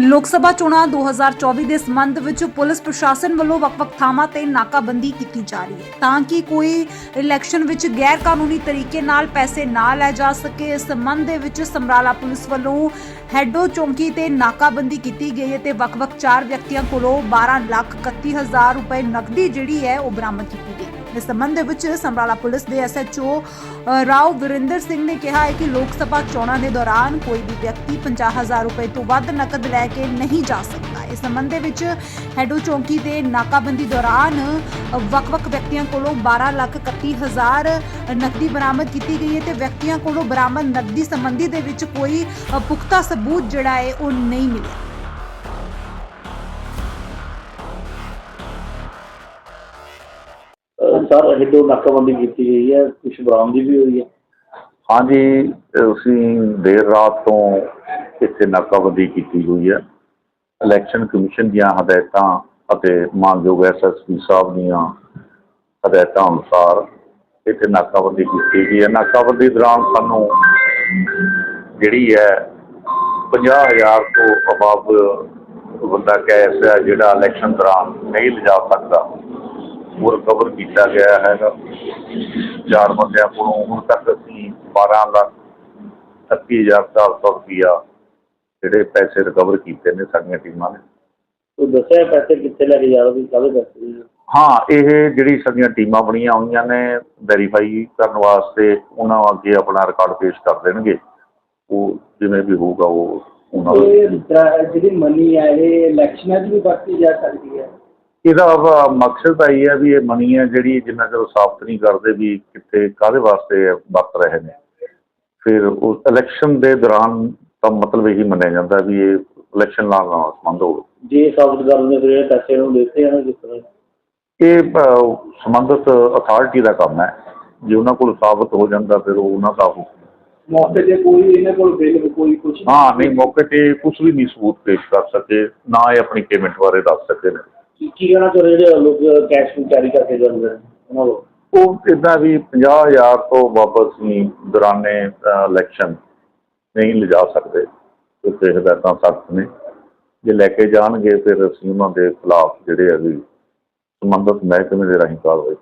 ਲੋਕ ਸਭਾ ਚੋਣਾਂ 2024 ਦੇ ਸੰਬੰਧ ਵਿੱਚ ਪੁਲਿਸ ਪ੍ਰਸ਼ਾਸਨ ਵੱਲੋਂ ਵੱਖ-ਵੱਖ ਥਾਵਾਂ ਤੇ ਨਾਕਾਬੰਦੀ ਕੀਤੀ ਜਾ ਰਹੀ ਹੈ। ਤਾਂ ਕਿ ਕੋਈ ਇਲੈਕਸ਼ਨ ਵਿੱਚ ਗੈਰ ਕਾਨੂੰਨੀ ਤਰੀਕੇ ਨਾਲ ਪੈਸੇ ਨਾ ਲੈ ਜਾ ਸਕੇ, ਇਸ ਸੰਬੰਧ ਦੇ ਵਿੱਚ ਸਮਰਾਲਾ ਪੁਲਿਸ ਵੱਲੋਂ ਹੈਡੋ ਚੌਂਕੀ ਤੇ ਨਾਕਾਬੰਦੀ ਕੀਤੀ ਗਈ ਹੈ ਤੇ ਵੱਖ-ਵੱਖ ਚਾਰ ਵਿਅਕਤੀਆਂ ਕੋਲੋਂ 12 ਲੱਖ 31 ਹਜ਼ਾਰ ਰੁਪਏ ਨਕਦੀ ਜਿਹੜੀ ਹੈ ਉਹ ਬਰਾਮਦ ਕੀਤੀ ਗਈ। ਇਸ ਸੰਬੰਧ ਵਿੱਚ ਸਮਰਾਲਾ ਪੁਲਿਸ ਦੇ ਐਸਐਚਓ ਰਾਓ ਵਿਰਿੰਦਰ ਸਿੰਘ ਨੇ ਕਿਹਾ ਹੈ ਕਿ ਲੋਕ ਸਭਾ ਚੋਣਾਂ ਦੇ ਦੌਰਾਨ ਕੋਈ ਵੀ ਵਿਅਕਤੀ 50000 ਰੁਪਏ ਤੋਂ ਵੱਧ ਨਕਦ ਲੈ ਕੇ ਨਹੀਂ ਜਾ ਸਕਦਾ। ਇਸ ਸੰਬੰਧ ਦੇ ਵਿੱਚ ਹੈਡੋ ਚੌਂਕੀ ਦੇ ਨਾਕਾਬੰਦੀ ਦੌਰਾਨ ਵੱਖ-ਵੱਖ ਵਿਅਕਤੀਆਂ ਕੋਲੋਂ 12 ਲੱਖ 31 ਹਜ਼ਾਰ ਨਕਦੀ ਬਰਾਮਦ ਕੀਤੀ ਗਈ ਹੈ ਤੇ ਵਿਅਕਤੀਆਂ ਕੋਲੋਂ ਬਰਾਮਦ ਨਕਦੀ ਸੰਬੰਧੀ ਦੇ ਵਿੱਚ ਕੋਈ ਪੁਖਤਾ ਸਬੂਤ ਜਿਹੜਾ ਹੈ ਉਹ ਨਹੀਂ ਮਿਲਿਆ। ਅਹ ਸਰ ਹਿੱਡੋ ਨਾਕਾਬੰਦੀ ਕੀਤੀ ਗਈ ਹੈ ਕੁਝ ਬਰਾਮਦੀ ਵੀ ਹੋਈ ਹੈ। ਹਾਂਜੀ, ਅਸੀਂ ਦੇਰ ਰਾਤ ਤੋਂ ਇੱਥੇ ਨਾਕਾਬੰਦੀ ਕੀਤੀ ਹੋਈ ਹੈ। ਇਲੈਕਸ਼ਨ ਕਮਿਸ਼ਨ ਦੀਆਂ ਹਦਾਇਤਾਂ ਅਤੇ ਮਾਨਯੋਗ ਐਸਐਸਪੀ ਸਾਹਿਬ ਦੀਆਂ ਹਦਾਇਤਾਂ ਅਨੁਸਾਰ ਇੱਥੇ ਨਾਕਾਬੰਦੀ ਕੀਤੀ ਗਈ ਹੈ। ਨਾਕਾਬੰਦੀ ਦੌਰਾਨ ਸਾਨੂੰ ਜਿਹੜੀ ਹੈ 50000 ਤੋਂ ਅਬਵ ਬੰਦਾ ਕੈਸ਼ ਹੈ, ਜਿਹੜਾ ਇਲੈਕਸ਼ਨ ਦੌਰਾਨ ਨਹੀਂ ਲਿਜਾ ਸਕਦਾ। ਉਹ ਰਿਕਵਰ ਕੀਤਾ ਗਿਆ ਹੈਗਾ ਚਾਰ ਬੰਦਿਆਂ ਕੋਲੋਂ ਹੁਣ ਤੱਕ ਅਸੀਂ 12 ਲੱਖ 37400 ਰੁਪਇਆ ਜਿਹੜੇ ਪੈਸੇ ਰਿਕਵਰ ਕੀਤੇ ਨੇ ਸਾਡੀਆਂ ਟੀਮਾਂ ਨੇ। ਕੋਈ ਦੱਸਿਆ ਪੈਸੇ ਕਿੱਥੇ ਲੈ ਕੇ ਜਾ ਰਹੇ ਕਾਹਦੇ ਪੈਸੇ? ਹਾਂ ਇਹ ਜਿਹੜੀ ਸਾਡੀਆਂ ਟੀਮਾਂ ਬਣੀਆਂ ਹੋਈਆਂ ਨੇ ਵੈਰੀਫਾਈ ਕਰਨ ਵਾਸਤੇ ਉਹਨਾਂ ਅੱਗੇ ਆਪਣਾ ਰਿਕਾਰਡ ਪੇਸ਼ ਕਰ ਦੇਣਗੇ। ਉਹ ਜਿਵੇਂ ਵੀ ਹੋਊਗਾ ਉਹ ਉਹਨਾਂ ਨੂੰ ਜਿਹੜੀ ਮਨੀ ਹੈ ਇਹ ਇਲੈਕਸ਼ਨਾਂ 'ਚ ਵੀ ਵਰਤੀ ਜਾ ਸਕਦੀ ਹੈ। ਇਹਦਾ ਵਾ- ਮਕਸਦ ਤਾਂ ਇਹ ਹੈ ਵੀ ਇਹ ਮਨੀ ਹੈ ਜਿਹੜੀ ਜਿੰਨਾ ਚਿਰ ਸਾਫ਼ ਨਹੀਂ ਕਰਦੇ ਵੀ ਕਿੱਥੇ ਕਾਹਦੇ ਵਾਸਤੇ ਇਹ ਵਰਤ ਰਹੇ ਨੇ। ਫਿਰ ਉਹ ਇਲੈਕਸ਼ਨ ਦੇ ਦੌਰਾਨ ਤਾਂ ਮਤਲਬ ਇਹੀ ਮੰਨਿਆ ਜਾਂਦਾ ਵੀ ਇਹ ਇਲੈਕਸ਼ਨ ਨਾਲ ਨਾਲ ਸੰਬੰਧ ਹੋਵੇ। ਜੇ ਸਾਬਤ ਕਰਨ ਦੇ ਫਿਰ ਇਹ ਪੈਸੇ ਨੂੰ ਦਿੱਤੇ ਹਨ ਕਿਸ ਤਰ੍ਹਾਂ। ਇਹ ਅਹ, ਸੰਬੰਧਿਤ ਅਥਾਰਟੀ ਦਾ ਕੰਮ ਹੈ। ਜੇ ਉਹਨਾਂ ਕੋਲ ਸਾਬਤ ਹੋ ਜਾਂਦਾ ਫਿਰ ਉਹ ਉਹਨਾਂ ਦਾ ਉਹ ਮੌਕੇ ਤੇ ਕੋਈ ਇਹਨਾਂ ਕੋਲ ਬਿੱਲ ਕੋਈ ਕੁਝ ਹਾਂ ਨਹੀਂ ਮੌਕੇ ਤੇ ਕੁਝ ਵੀ ਨਹੀਂ ਸਬੂਤ ਪੇਸ਼ ਕਰ ਸਕੇ ਨਾ ਇਹ ਆਪਣੀ ਪੇਮੈਂਟ ਬਾਰੇ ਦੱਸ ਸਕੇ ਨੇ। ਕੀ ਕੀ ਕਹਿਣਾ ਚਾਹ ਜਿਹੜੇ ਲੋਕ ਕੈਸ਼ ਨੂੰ ਕੈਰੀ ਕਰਕੇ ਜਾਂਦੇ ਨੇ, ਉਹਨਾਂ ਨੂੰ ਉਹ ਇਦਾਂ ਵੀ 50000 ਤੋਂ ਵਾਪਸ ਨਹੀਂ ਦੌਰਾਨੇ ਇਲੈਕਸ਼ਨ ਨਹੀਂ ਲਿਜਾ ਸਕਦੇ। ਉੱਤੇ ਹਦਾਇਤਾਂ ਸਖਤ ਨੇ। ਜੇ ਲੈ ਕੇ ਜਾਣਗੇ, ਫਿਰ ਅਸੀਂ ਉਹਨਾਂ ਦੇ ਖਿਲਾਫ ਜਿਹੜੇ ਆ ਵੀ ਸੰਬੰਧਿਤ ਮਹਿਕਮੇ ਦੇ ਰਾਹੀਂ ਕਾਰਵਾਈ